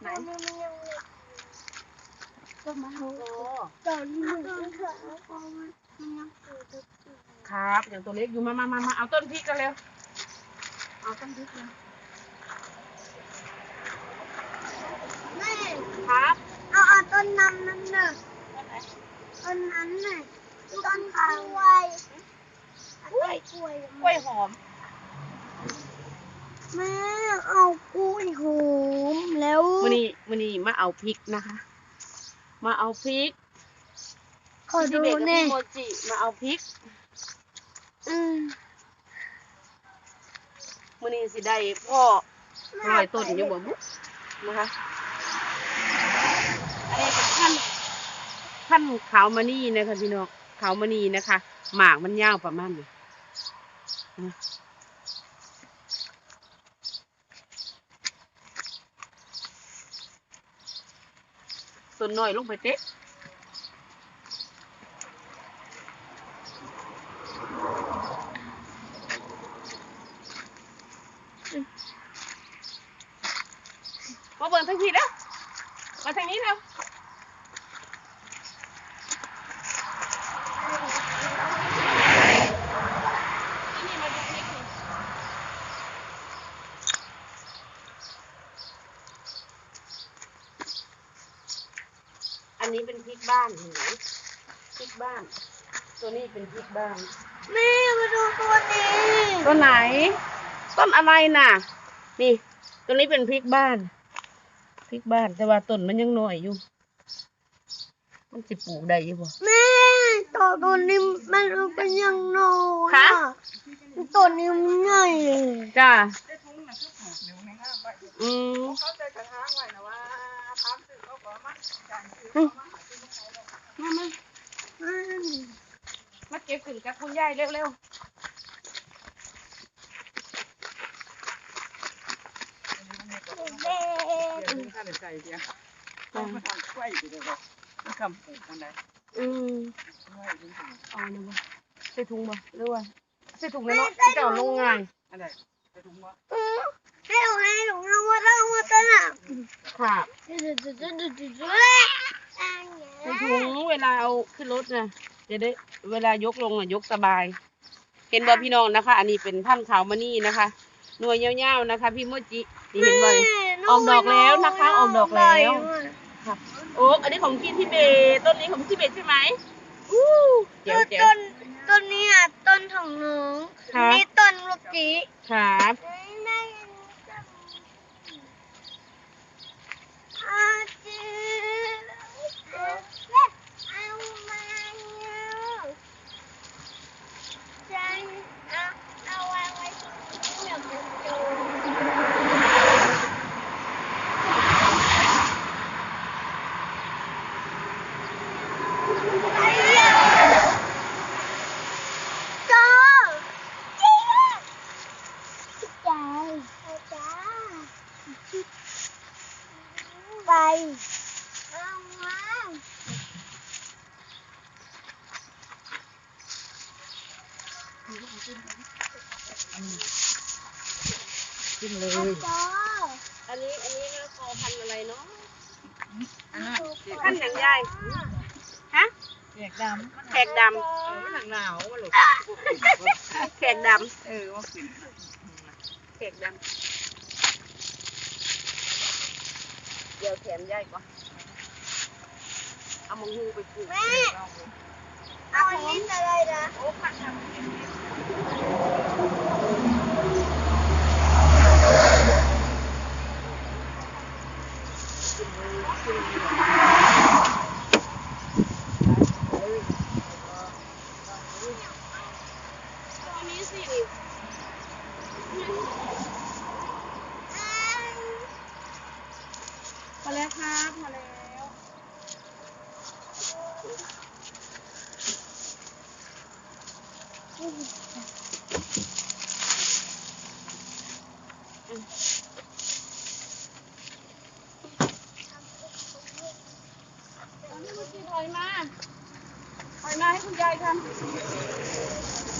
ไหนมันยังเล็กต้นมะโหตอนนี้มันขาเพราะมันมันยังเกิดตัวอยู่ครับ อย่างตัวเล็กอยู่มามามามาเอาต้นพริกกันเร็ว เอาต้นพริกเลยแม่ครับ เอาเอาต้นน้ำนั่นน่ะต้นไหนต้นนั้นน่ะต้นกล้วยต้นกล้วยกล้วยหอม แม่เอากล้วยหอมแล้ว มือนี้มือนี้มาเอาพริกนะคะ มาเอาพริกขอดูพี่เบกกับแน่พี่โมจิมาเอาพริกอืมมือนี้สิได้พ่อลอยต้นอยู่บ่บุนะคะอันนี้เป็นขั้นขั้นขาวมานี่นะคะพี่น้องขาวมานี่นะคะ หมากมันยาวประมาณนี้ ส่วนหน่อยลงไปเต๊ะมาเบิ่งทางทีแล้วมาทางนี้แล้วนี่มาดูพริกนี่ อันนี้เป็นพริกบ้านเห็นไหมพริกบ้าน ตัวนี้เป็นพริกบ้าน แม่มาดูตัวนี้ต้นไหน ต้นอะไรน่ะ นี่ ตัวนี้เป็นพริกบ้าน พริกบ้าน แต่ว่าต้นมันยังน้อยอยู่ มันสิปลูกได้อยี่บ่แม่ตัวตัวนี้มันเป็นยังนอนคะตัวนี้มันใหญ่เลยจ้าได้ทุ่งน่ะคือปลูกเดี๋ยวในห้างไว้อืม เขาใจกระถางไว้นะว่าถามซื้อเขาก็มาจ่ายซื้อ อื เขา ม มา มามา อืม มาเก็ บขึ้นกับคุณยายเร็วเด็เดี๋ยวนี้ข้าเลยใจเดียวต้องมาทำกล้วยอยู่เลยวมันคำปลูกมันได้ๆอืมกล้วยจริงเอาเลยบ่ใส่ถุงบ่หรือว่าใส่ถุงเลยเนาะที่จะเอาลงง่ายอันไหนไปทุ่งว่าอืมให้หนูให้หนูนะว่าต้องมาต้นอะครับจุดจุดจุดจุดจุดจุดใส่ถุงเวลาเอาขึ้นรถนะ จะได้เวลายกลงอะยกสบาย เห็นบ่พี่น้องนะคะ อันนี้เป็นพันธุ์ขาวมานี่นะคะ หน่วยยาวๆนะคะ พี่โมจินี่เห็นบ่ออกดอกแล้วนะคะออกดอกแล้วครับโอ้อันนี้ของกินทิเบตต้นนี้ของทิเบตใช่ไหมอู้เจ๋วเจ๋วต้นต้นนี้อะต้นของหนูครับนี่ต้นลูกจีครับ อาจืเอามาฉันเอาเอาวางไว้ที่เดี๋ยวมันโดนไอ้เหี้ยโจจริงอะใจจ้าไปเอามา ขึ้นเลยเอาโจอันนี้อันนี้นะคอพันธุ์อะไรเนาะอันนั้นเด็กพันธุ์อย่างใหญ่ฮะเด็กดำแขกดเออมันหนังหนาวมันหลุดำแขกดเออว่าขึ้นำแขกดำเดี๋ยวแขนใหญ่กว่า เอามังฮูไปปลูกแม่เอาอันนี้อะไรนะโอ้พันธุ์ทำตัวนี้สิพอแล้วครับพอแล้ว ตอนนี้เมื่อกี้ ถอยมาถอยมาให้คุณยายทำ